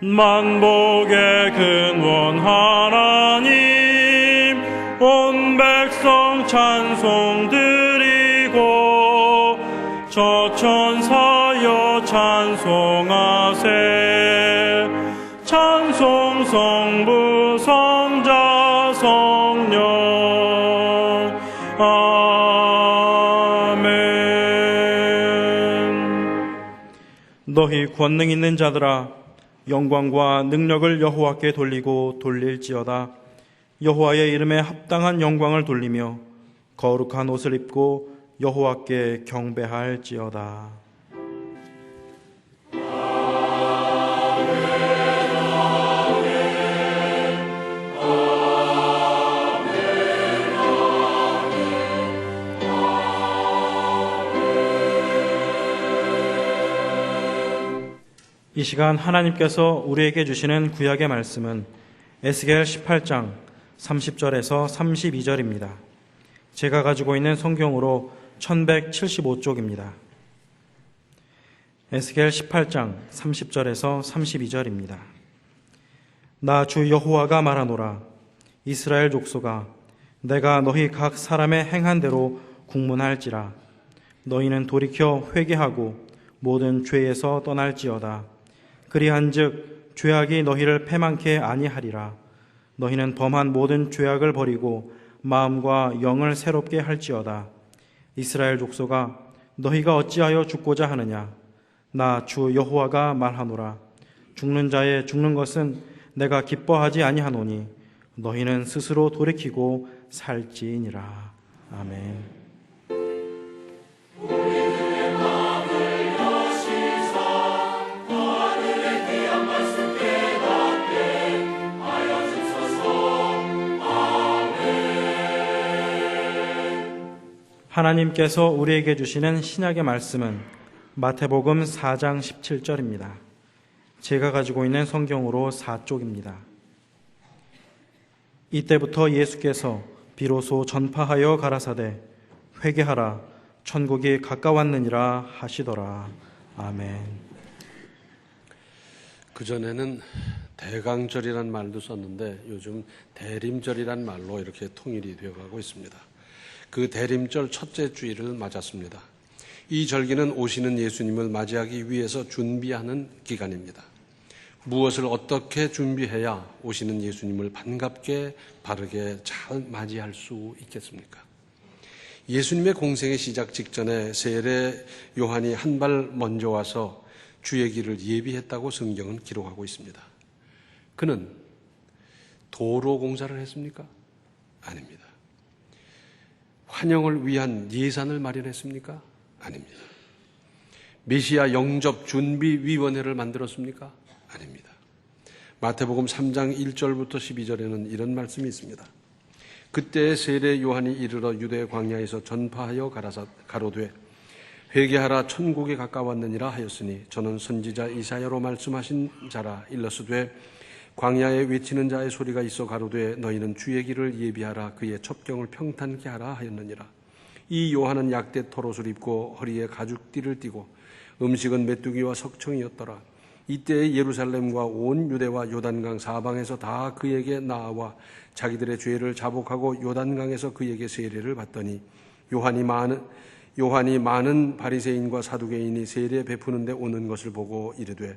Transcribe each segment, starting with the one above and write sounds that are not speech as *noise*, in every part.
만복의 근원 하나님 온 백성 찬송 드리고 저 천사여 찬송하세. 찬송 성부 너희 권능 있는 자들아 영광과 능력을 여호와께 돌리고 돌릴지어다. 여호와의 이름에 합당한 영광을 돌리며 거룩한 옷을 입고 여호와께 경배할지어다 이 시간 하나님께서 우리에게 주시는 구약의 말씀은 에스겔 18장 30절에서 32절입니다. 제가 가지고 있는 성경으로 1175쪽입니다. 에스겔 18장 30절에서 32절입니다. 나 주 여호와가 말하노라 이스라엘 족속아 내가 너희 각 사람의 행한 대로 국문할지라 너희는 돌이켜 회개하고 모든 죄에서 떠날지어다 그리한즉 죄악이 너희를 패망케 아니하리라. 너희는 범한 모든 죄악을 버리고 마음과 영을 새롭게 할지어다. 이스라엘 족속아 너희가 어찌하여 죽고자 하느냐? 나 주 여호와가 말하노라. 죽는 자의 죽는 것은 내가 기뻐하지 아니하노니 너희는 스스로 돌이키고 살지니라. 아멘. 하나님께서 우리에게 주시는 신약의 말씀은 마태복음 4장 17절입니다. 제가 가지고 있는 성경으로 4쪽입니다. 이때부터 예수께서 비로소 전파하여 가라사대 회개하라 천국이 가까웠느니라 하시더라. 아멘. 그 전에는 대강절이란 말도 썼는데 요즘 대림절이란 말로 이렇게 통일이 되어가고 있습니다. 그 대림절 첫째 주일을 맞았습니다. 이 절기는 오시는 예수님을 맞이하기 위해서 준비하는 기간입니다. 무엇을 어떻게 준비해야 오시는 예수님을 반갑게 바르게 잘 맞이할 수 있겠습니까? 예수님의 공생의 시작 직전에 세례 요한이 한 발 먼저 와서 주의 길을 예비했다고 성경은 기록하고 있습니다. 그는 도로 공사를 했습니까? 아닙니다. 환영을 위한 예산을 마련했습니까? 아닙니다. 메시아 영접 준비 위원회를 만들었습니까? 아닙니다. 마태복음 3장 1절부터 12절에는 이런 말씀이 있습니다. 그때 세례 요한이 이르러 유대 광야에서 전파하여 가라사 가로되 회개하라 천국에 가까웠느니라 하였으니 저는 선지자 이사야로 말씀하신 자라 일러스되 광야에 외치는 자의 소리가 있어 가로되 너희는 주의 길을 예비하라 그의 첩경을 평탄케 하라 하였느니라. 이 요한은 약대 털옷을 입고 허리에 가죽띠를 띠고 음식은 메뚜기와 석청이었더라. 이때 예루살렘과 온 유대와 요단강 사방에서 다 그에게 나와 자기들의 죄를 자복하고 요단강에서 그에게 세례를 받더니 요한이 많은 요한이 많은 바리새인과 사두개인이 세례 베푸는데 오는 것을 보고 이르되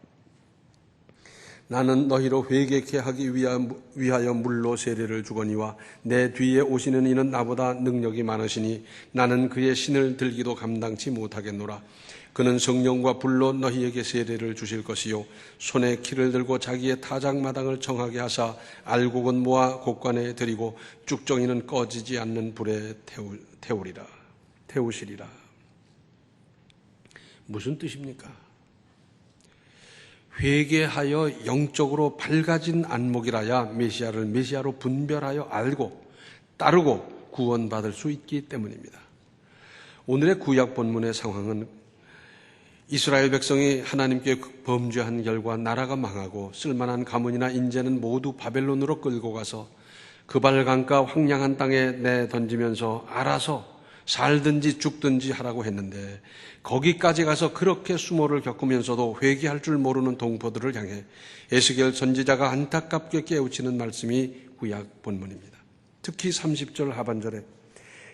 나는 너희로 회개케 하기 위하여 물로 세례를 주거니와 내 뒤에 오시는 이는 나보다 능력이 많으시니 나는 그의 신을 들기도 감당치 못하겠노라. 그는 성령과 불로 너희에게 세례를 주실 것이요 손에 키를 들고 자기의 타작마당을 정하게 하사 알곡은 모아 곡관에 들이고 쭉정이는 꺼지지 않는 불에 태우, 태우리라 태우시리라 무슨 뜻입니까? 회개하여 영적으로 밝아진 안목이라야 메시아를 메시아로 분별하여 알고 따르고 구원받을 수 있기 때문입니다. 오늘의 구약 본문의 상황은 이스라엘 백성이 하나님께 범죄한 결과 나라가 망하고 쓸만한 가문이나 인재는 모두 바벨론으로 끌고 가서 그발강가 황량한 땅에 내 던지면서 알아서 살든지 죽든지 하라고 했는데 거기까지 가서 그렇게 수모를 겪으면서도 회개할 줄 모르는 동포들을 향해 에스겔 선지자가 안타깝게 깨우치는 말씀이 구약 본문입니다. 특히 30절 하반절에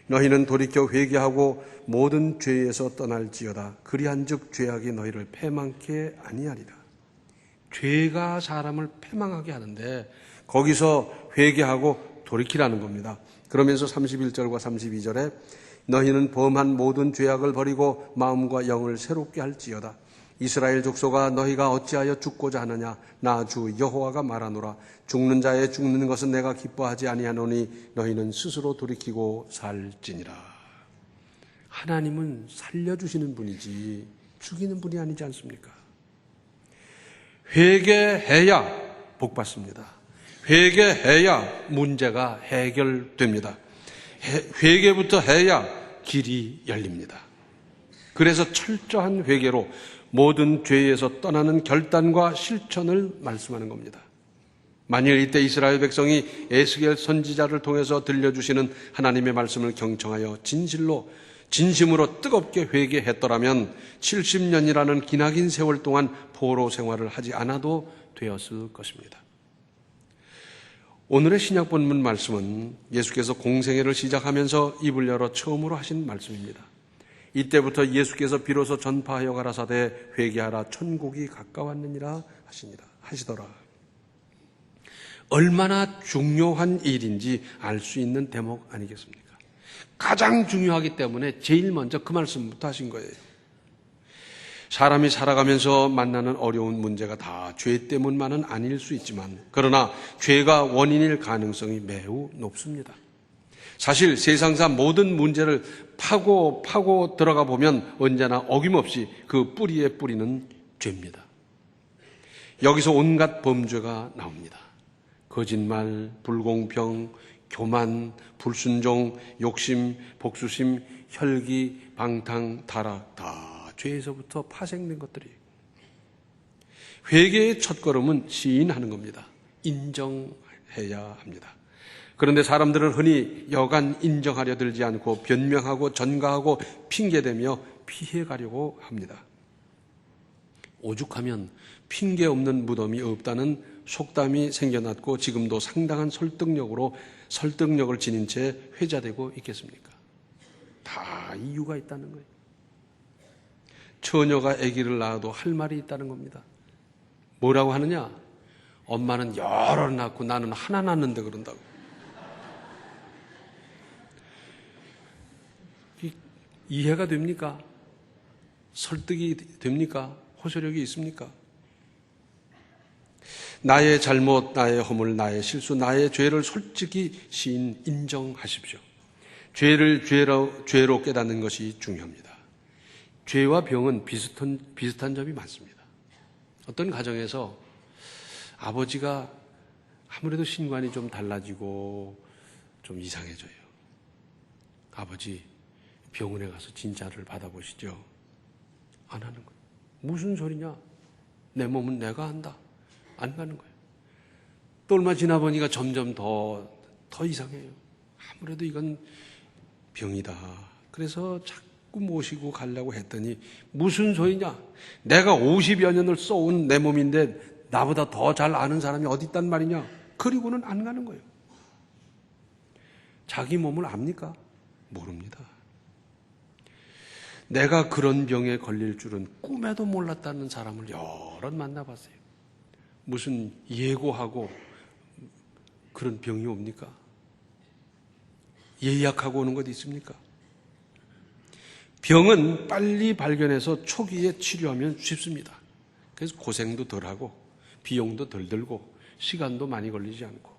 너희는 돌이켜 회개하고 모든 죄에서 떠날지어다. 그리한즉 죄악이 너희를 패망케 아니하리라. 죄가 사람을 패망하게 하는데 거기서 회개하고 돌이키라는 겁니다. 그러면서 31절과 32절에 너희는 범한 모든 죄악을 버리고 마음과 영을 새롭게 할지어다. 이스라엘 족속아 너희가 어찌하여 죽고자 하느냐 나 주 여호와가 말하노라 죽는 자의 죽는 것은 내가 기뻐하지 아니하노니 너희는 스스로 돌이키고 살지니라 하나님은 살려주시는 분이지 죽이는 분이 아니지 않습니까? 회개해야 복 받습니다. 회개해야 문제가 해결됩니다. 해- 회개부터 해야 길이 열립니다. 그래서 철저한 회개로 모든 죄에서 떠나는 결단과 실천을 말씀하는 겁니다. 만일 이때 이스라엘 백성이 에스겔 선지자를 통해서 들려주시는 하나님의 말씀을 경청하여 진실로 진심으로 뜨겁게 회개했더라면 70년이라는 기나긴 세월 동안 포로 생활을 하지 않아도 되었을 것입니다. 오늘의 신약 본문 말씀은 예수께서 공생애를 시작하면서 입을 열어 처음으로 하신 말씀입니다. 이때부터 예수께서 비로소 전파하여 가라사대 회개하라 천국이 가까웠느니라 하시니라 하시더라. 얼마나 중요한 일인지 알 수 있는 대목 아니겠습니까? 가장 중요하기 때문에 제일 먼저 그 말씀부터 하신 거예요. 사람이 살아가면서 만나는 어려운 문제가 다 죄 때문만은 아닐 수 있지만 그러나 죄가 원인일 가능성이 매우 높습니다. 사실 세상사 모든 문제를 파고 파고 들어가 보면 언제나 어김없이 그 뿌리의 뿌리는 죄입니다. 여기서 온갖 범죄가 나옵니다. 거짓말, 불공평, 교만, 불순종, 욕심, 복수심, 혈기, 방탕, 타락 다 죄에서부터 파생된 것들이 회개의 첫걸음은 시인하는 겁니다. 인정해야 합니다. 그런데 사람들은 흔히 여간 인정하려 들지 않고 변명하고 전가하고 핑계대며 피해가려고 합니다. 오죽하면 핑계 없는 무덤이 없다는 속담이 생겨났고 지금도 상당한 설득력으로 설득력을 지닌 채 회자되고 있겠습니까? 다 이유가 있다는 거예요. 처녀가 아기를 낳아도 할 말이 있다는 겁니다. 뭐라고 하느냐? 엄마는 여러 낳고 나는 하나 낳는데 그런다고. 이- 이해가 됩니까? 설득이 됩니까? 호소력이 있습니까? 나의 잘못, 나의 허물, 나의 실수, 나의 죄를 솔직히 시인 인정하십시오. 죄를 죄로, 죄로 깨닫는 것이 중요합니다. 죄와 병은 비슷한, 비슷한 점이 많습니다. 어떤 가정에서 아버지가 아무래도 신관이 좀 달라지고 좀 이상해져요. 아버지, 병원에 가서 진짜를 받아보시죠. 안 하는 거예요. 무슨 소리냐? 내 몸은 내가 한다. 안 가는 거예요. 또 얼마 지나 보니까 점점 더, 더 이상해요. 아무래도 이건 병이다. 그래서 자꾸 모시고 가려고 했더니 무슨 소리냐? 내가 50여 년을 써온 내 몸인데 나보다 더 잘 아는 사람이 어디 있단 말이냐? 그리고는 안 가는 거예요. 자기 몸을 압니까? 모릅니다. 내가 그런 병에 걸릴 줄은 꿈에도 몰랐다는 사람을 여러 만나봤어요. 무슨 예고하고 그런 병이 옵니까? 예약하고 오는 것 있습니까? 병은 빨리 발견해서 초기에 치료하면 쉽습니다. 그래서 고생도 덜 하고 비용도 덜 들고 시간도 많이 걸리지 않고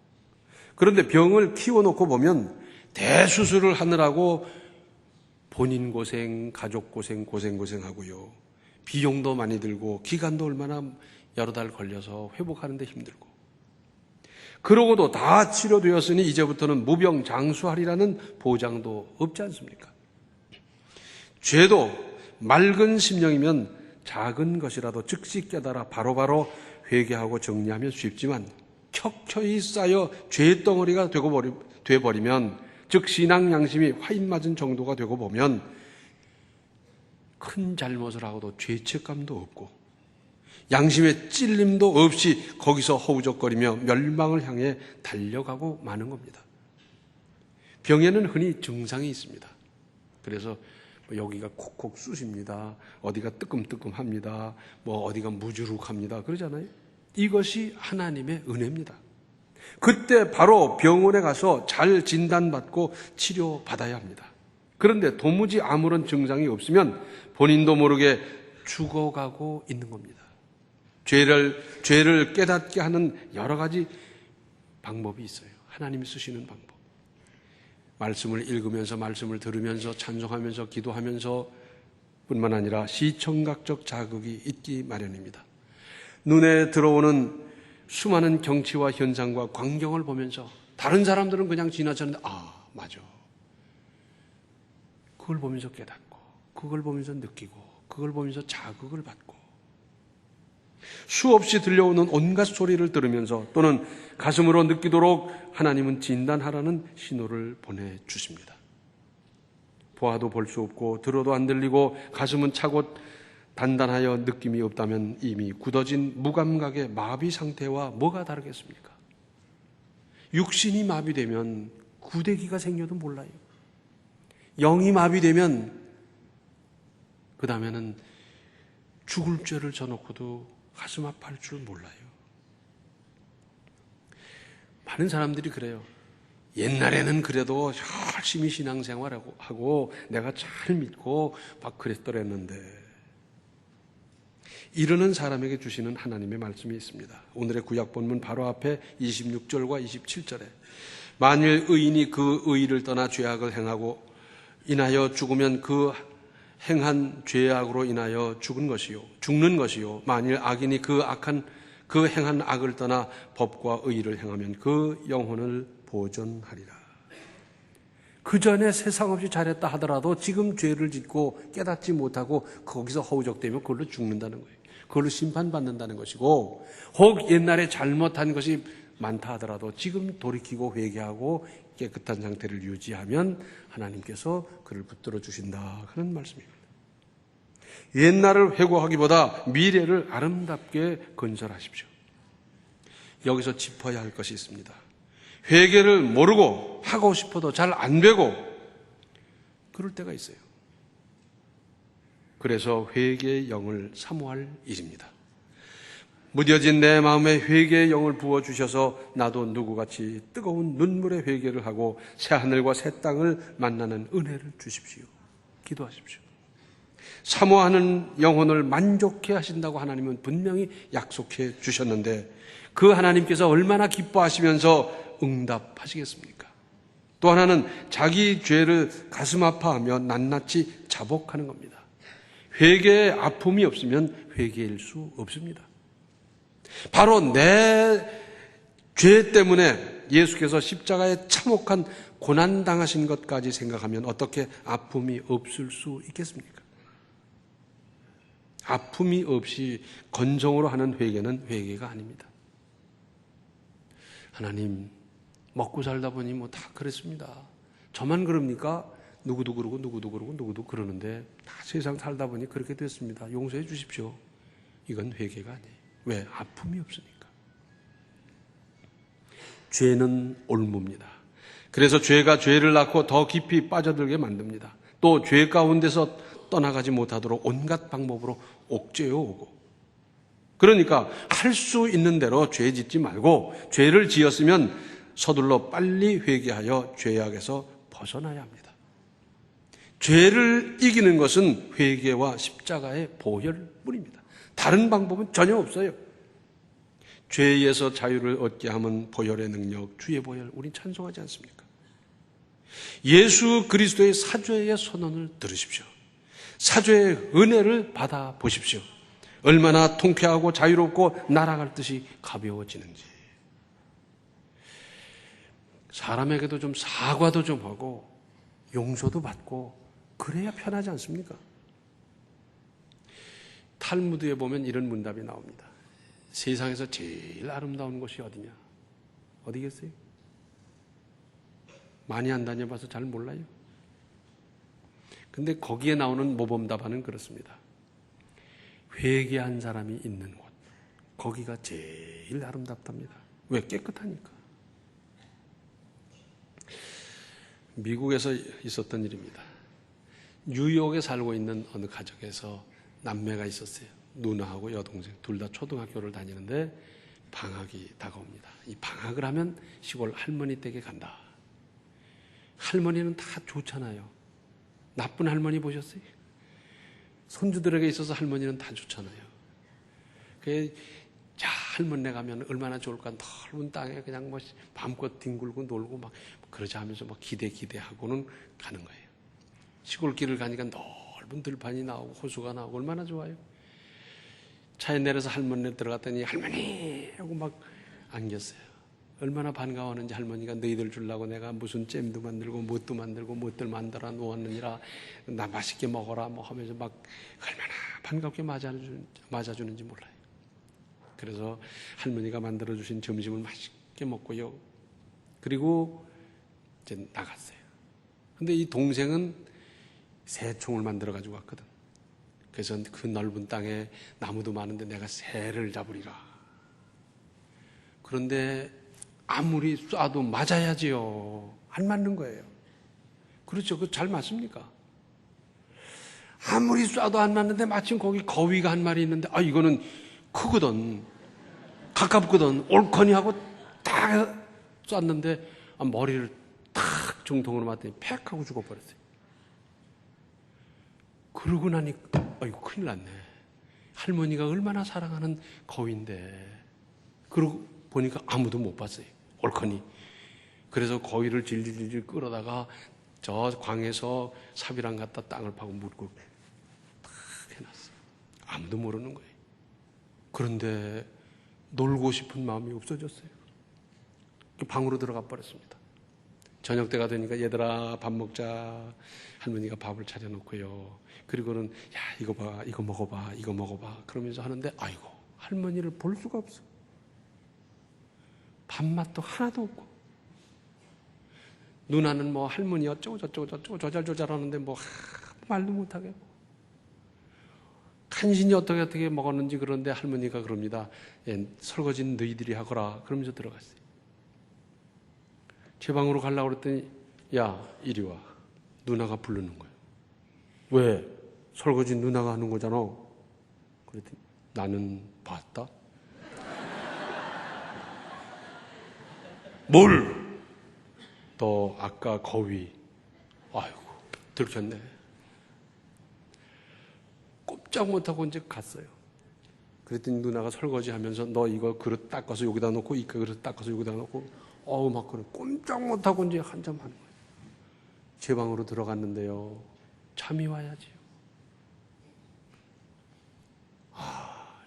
그런데 병을 키워놓고 보면 대수술을 하느라고 본인 고생, 가족 고생, 고생 고생하고요. 비용도 많이 들고 기간도 얼마나 여러 달 걸려서 회복하는데 힘들고 그러고도 다 치료되었으니 이제부터는 무병장수하리라는 보장도 없지 않습니까? 죄도 맑은 심령이면 작은 것이라도 즉시 깨달아 바로바로 회개하고 정리하면 쉽지만 켜켜이 쌓여 죄의 덩어리가 되고 버리, 돼버리면 즉 신앙 양심이 화인 맞은 정도가 되고 보면 큰 잘못을 하고도 죄책감도 없고 양심의 찔림도 없이 거기서 허우적거리며 멸망을 향해 달려가고 마는 겁니다. 병에는 흔히 증상이 있습니다. 그래서 뭐 여기가 콕콕 쑤십니다. 어디가 뜨끔뜨끔합니다. 뭐 어디가 무주룩합니다. 그러잖아요. 이것이 하나님의 은혜입니다. 그때 바로 병원에 가서 잘 진단받고 치료받아야 합니다. 그런데 도무지 아무런 증상이 없으면 본인도 모르게 죽어가고 있는 겁니다. 죄를, 죄를 깨닫게 하는 여러 가지 방법이 있어요. 하나님이 쓰시는 방법. 말씀을 읽으면서, 말씀을 들으면서, 찬송하면서, 기도하면서 뿐만 아니라 시청각적 자극이 있기 마련입니다. 눈에 들어오는 수많은 경치와 현상과 광경을 보면서 다른 사람들은 그냥 지나쳤는데, 아, 맞아. 그걸 보면서 깨닫고, 그걸 보면서 느끼고, 그걸 보면서 자극을 받고, 수없이 들려오는 온갖 소리를 들으면서 또는 가슴으로 느끼도록 하나님은 진단하라는 신호를 보내주십니다. 보아도 볼 수 없고 들어도 안 들리고 가슴은 차고 단단하여 느낌이 없다면 이미 굳어진 무감각의 마비 상태와 뭐가 다르겠습니까? 육신이 마비되면 구데기가 생겨도 몰라요. 영이 마비되면 그 다음에는 죽을 죄를 져놓고도 가슴 아파할 줄 몰라요. 많은 사람들이 그래요. 옛날에는 그래도 열심히 신앙생활하고 하고 내가 잘 믿고 막 그랬더랬는데 이러는 사람에게 주시는 하나님의 말씀이 있습니다. 오늘의 구약 본문 바로 앞에 26절과 27절에 만일 의인이 그 의를 떠나 죄악을 행하고 인하여 죽으면 그 행한 죄악으로 인하여 죽은 것이요 죽는 것이요 만일 악인이 그 악한 그 행한 악을 떠나 법과 의를 행하면 그 영혼을 보존하리라. 그 전에 세상 없이 잘했다 하더라도 지금 죄를 짓고 깨닫지 못하고 거기서 허우적대면 그걸로 죽는다는 거예요. 그걸로 심판받는다는 것이고 혹 옛날에 잘못한 것이 많다 하더라도 지금 돌이키고 회개하고 깨끗한 상태를 유지하면 하나님께서 그를 붙들어 주신다 하는 말씀입니다. 옛날을 회고하기보다 미래를 아름답게 건설하십시오. 여기서 짚어야 할 것이 있습니다. 회개를 모르고 하고 싶어도 잘 안 되고 그럴 때가 있어요. 그래서 회개의 영을 사모할 일입니다. 무뎌진 내 마음에 회개의 영을 부어 주셔서 나도 누구같이 뜨거운 눈물의 회개를 하고 새 하늘과 새 땅을 만나는 은혜를 주십시오. 기도하십시오. 사모하는 영혼을 만족해 하신다고 하나님은 분명히 약속해 주셨는데 그 하나님께서 얼마나 기뻐하시면서 응답하시겠습니까? 또 하나는 자기 죄를 가슴 아파하며 낱낱이 자복하는 겁니다. 회개의 아픔이 없으면 회개일 수 없습니다. 바로 내 죄 때문에 예수께서 십자가에 참혹한 고난 당하신 것까지 생각하면 어떻게 아픔이 없을 수 있겠습니까? 아픔이 없이 건성으로 하는 회개는 회개가 아닙니다. 하나님, 먹고 살다 보니 뭐 다 그랬습니다. 저만 그럽니까? 누구도 그러고 누구도 그러고 누구도 그러는데 다 세상 살다 보니 그렇게 됐습니다. 용서해 주십시오. 이건 회개가 아니에요. 왜? 아픔이 없으니까. 죄는 올무입니다. 그래서 죄가 죄를 낳고 더 깊이 빠져들게 만듭니다. 또 죄 가운데서 떠나가지 못하도록 온갖 방법으로 옥죄어 오고. 그러니까 할 수 있는 대로 죄 짓지 말고 죄를 지었으면 서둘러 빨리 회개하여 죄악에서 벗어나야 합니다. 죄를 이기는 것은 회개와 십자가의 보혈뿐입니다. 다른 방법은 전혀 없어요. 죄에서 자유를 얻게 하면 보혈의 능력, 주의 보혈, 우린 찬송하지 않습니까? 예수 그리스도의 사죄의 선언을 들으십시오. 사죄의 은혜를 받아 보십시오. 얼마나 통쾌하고 자유롭고 날아갈 듯이 가벼워지는지. 사람에게도 좀 사과도 좀 하고 용서도 받고 그래야 편하지 않습니까? 탈무드에 보면 이런 문답이 나옵니다. 세상에서 제일 아름다운 곳이 어디냐? 어디겠어요? 많이 안 다녀봐서 잘 몰라요. 근데 거기에 나오는 모범답안은 그렇습니다. 회개한 사람이 있는 곳. 거기가 제일 아름답답니다. 왜? 깨끗하니까. 미국에서 있었던 일입니다. 뉴욕에 살고 있는 어느 가족에서 남매가 있었어요. 누나하고 여동생 둘 다 초등학교를 다니는데 방학이 다가옵니다. 이 방학을 하면 시골 할머니 댁에 간다. 할머니는 다 좋잖아요. 나쁜 할머니 보셨어요? 손주들에게 있어서 할머니는 다 좋잖아요. 그 자, 할머니네 가면 얼마나 좋을까. 넓은 땅에 그냥 뭐 밤껏 뒹굴고 놀고 막 그러자 하면서 막 기대 기대하고는 가는 거예요. 시골 길을 가니까 넓은 들판이 나오고 호수가 나오고 얼마나 좋아요. 차에 내려서 할머니네 들어갔더니 할머니 하고 막 안겼어요. 얼마나 반가워하는지 할머니가 너희들 주려고 내가 무슨 잼도 만들고 뭣도 만들고 뭣들 만들어 놓았느니라 나 맛있게 먹어라 뭐 하면서 막 얼마나 반갑게 맞아주는, 맞아주는지 몰라요. 그래서 할머니가 만들어 주신 점심을 맛있게 먹고요. 그리고 이제 나갔어요. 근데 이 동생은 새 총을 만들어 가지고 왔거든. 그래서 그 넓은 땅에 나무도 많은데 내가 새를 잡으리라. 그런데 아무리 쏴도 맞아야지요. 안 맞는 거예요. 그렇죠. 그 잘 맞습니까? 아무리 쏴도 안 맞는데 마침 거기 거위가 한 마리 있는데 아 이거는 크거든. 가깝거든. 옳거니 하고 딱 쐈는데 아, 머리를 탁 중통으로 맞더니 팩 하고 죽어버렸어요. 그러고 나니 아이고 큰일 났네. 할머니가 얼마나 사랑하는 거위인데 그러고 보니까 아무도 못 봤어요. 옳거니. 그래서 거위를 질질질 끌어다가 저 광에서 사비랑 갖다 땅을 파고 묻고 탁 해놨어요. 아무도 모르는 거예요. 그런데 놀고 싶은 마음이 없어졌어요. 방으로 들어가 버렸습니다. 저녁 때가 되니까 얘들아 밥 먹자. 할머니가 밥을 차려놓고요. 그리고는 야 이거 봐, 이거 먹어봐, 이거 먹어봐. 그러면서 하는데 아이고 할머니를 볼 수가 없어. 밥맛도 하나도 없고. 누나는 뭐 할머니 어쩌고 저쩌고 저쩌고 조잘조잘 하는데 뭐 하, 말도 못하게. 간신히 어떻게 어떻게 먹었는지 그런데 할머니가 그럽니다. 예, 설거지는 너희들이 하거라. 그러면서 들어갔어요. 제 방으로 가려고 그랬더니 야 이리 와. 누나가 부르는 거예요. 왜? 설거지 누나가 하는 거잖아. 그랬더니 나는 봤다. *laughs* 뭘? 너 아까 거위. 아이고 들켰네. 꼼짝 못하고 이제 갔어요. 그랬더니 누나가 설거지 하면서 너 이거 그릇 닦아서 여기다 놓고 이 그릇 닦아서 여기다 놓고 어우 막 그래 꼼짝 못하고 이제 한참 하는 거예요. 제 방으로 들어갔는데요. 잠이 와야지요. 아,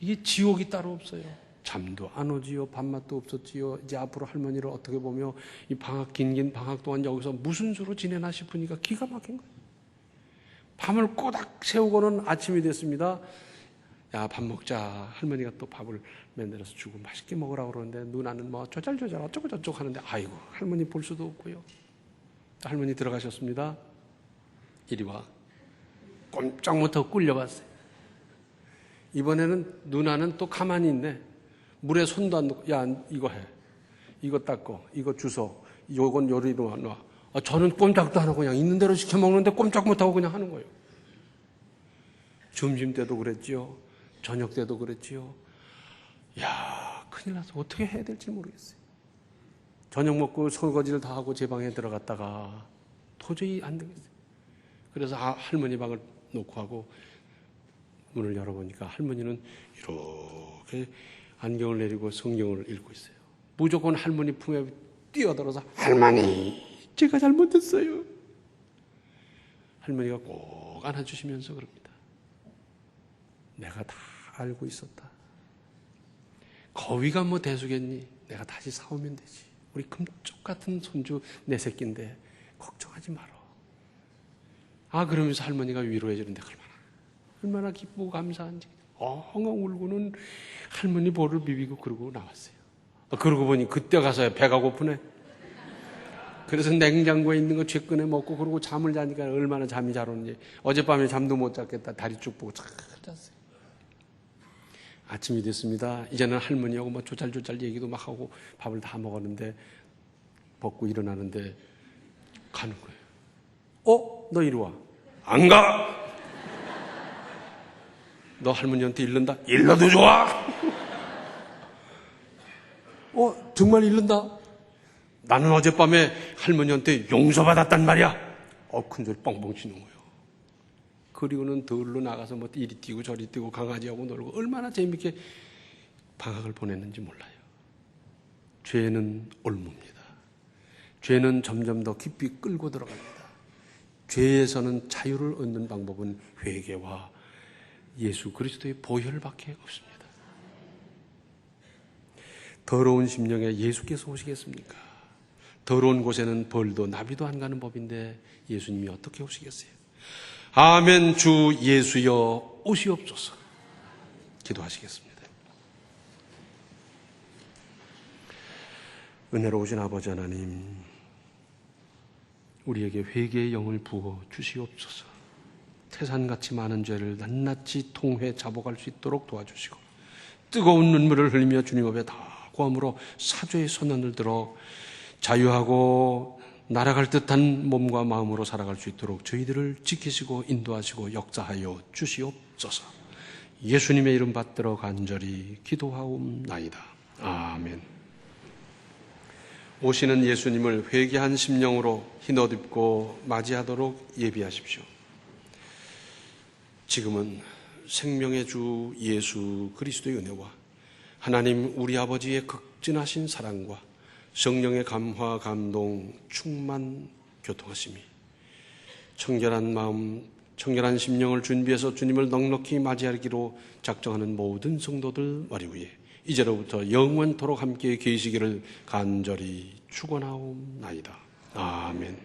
이게 지옥이 따로 없어요. 잠도 안 오지요. 밥맛도 없었지요. 이제 앞으로 할머니를 어떻게 보며 이 방학 긴긴 방학 동안 여기서 무슨 수로 지내나 싶으니까 기가 막힌 거예요. 밤을 꼬닥 세우고는 아침이 됐습니다. 야, 밥 먹자. 할머니가 또 밥을 만들어서 주고 맛있게 먹으라고 그러는데 누나는 뭐 조잘조잘 어쩌고 저쩌고 하는데 아이고, 할머니 볼 수도 없고요. 할머니 들어가셨습니다. 이리 와. 꼼짝 못하고 꿀려봤어요. 이번에는 누나는 또 가만히 있네. 물에 손도 안 넣고, 야, 이거 해. 이거 닦고, 이거 주소, 요건 요리로 놔. 아, 저는 꼼짝도 안 하고 그냥 있는 대로 시켜 먹는데 꼼짝 못하고 그냥 하는 거예요. 점심 때도 그랬지요. 저녁 때도 그랬지요. 야, 큰일 나서 어떻게 해야 될지 모르겠어요. 저녁 먹고 설거지를 다 하고 제 방에 들어갔다가 도저히 안 되겠어요. 그래서 아, 할머니 방을 놓고 하고 문을 열어보니까 할머니는 이렇게 안경을 내리고 성경을 읽고 있어요. 무조건 할머니 품에 뛰어들어서 할머니 제가 잘못했어요. 할머니가 꼭 안아주시면서 그럽니다. 내가 다 알고 있었다. 거위가 뭐 대수겠니? 내가 다시 사오면 되지. 우리 금쪽 같은 손주 내 새끼인데 걱정하지 마라. 아 그러면서 할머니가 위로해 주는데 얼마나 얼마나 기쁘고 감사한지 엉엉 울고는 할머니 볼을 비비고 그러고 나왔어요. 아, 그러고 보니 그때 가서야 배가 고프네. 그래서 냉장고에 있는 거 쥐꺼내 먹고 그러고 잠을 자니까 얼마나 잠이 잘 오는지 어젯밤에 잠도 못 잤겠다 다리 쭉 보고 잘 잤어요. 아침이 됐습니다. 이제는 할머니하고 뭐 조잘조잘 얘기도 막 하고 밥을 다 먹었는데 먹고 일어나는데 가는 거예요. 어? 너 이리 와. 안 가! 너 할머니한테 일른다? 일러도 좋아! 어? 정말 일른다? 나는 어젯밤에 할머니한테 용서받았단 말이야. 어, 큰 소리 뻥뻥 치는 거예요. 그리고는 들로 나가서 뭐 이리 뛰고 저리 뛰고 강아지하고 놀고 얼마나 재밌게 방학을 보냈는지 몰라요. 죄는 올무입니다. 죄는 점점 더 깊이 끌고 들어갑니다. 죄에서는 자유를 얻는 방법은 회개와 예수 그리스도의 보혈밖에 없습니다. 더러운 심령에 예수께서 오시겠습니까? 더러운 곳에는 벌도 나비도 안 가는 법인데 예수님이 어떻게 오시겠어요? 아멘 주 예수여 오시옵소서. 기도하시겠습니다. 은혜로우신 아버지 하나님, 우리에게 회개의 영을 부어 주시옵소서. 태산같이 많은 죄를 낱낱이 통회 잡아갈 수 있도록 도와주시고 뜨거운 눈물을 흘리며 주님 앞에 다 구함으로 사죄의 선언을 들어 자유하고 날아갈 듯한 몸과 마음으로 살아갈 수 있도록 저희들을 지키시고 인도하시고 역사하여 주시옵소서. 예수님의 이름 받들어 간절히 기도하옵나이다. 아멘. 오시는 예수님을 회개한 심령으로 흰옷 입고 맞이하도록 예비하십시오. 지금은 생명의 주 예수 그리스도의 은혜와 하나님 우리 아버지의 극진하신 사랑과 성령의 감화, 감동, 충만, 교통하심이 청결한 마음, 청결한 심령을 준비해서 주님을 넉넉히 맞이하기로 작정하는 모든 성도들 머리 위에 이제로부터 영원토록 함께 계시기를 간절히 축원하옵나이다. 아멘.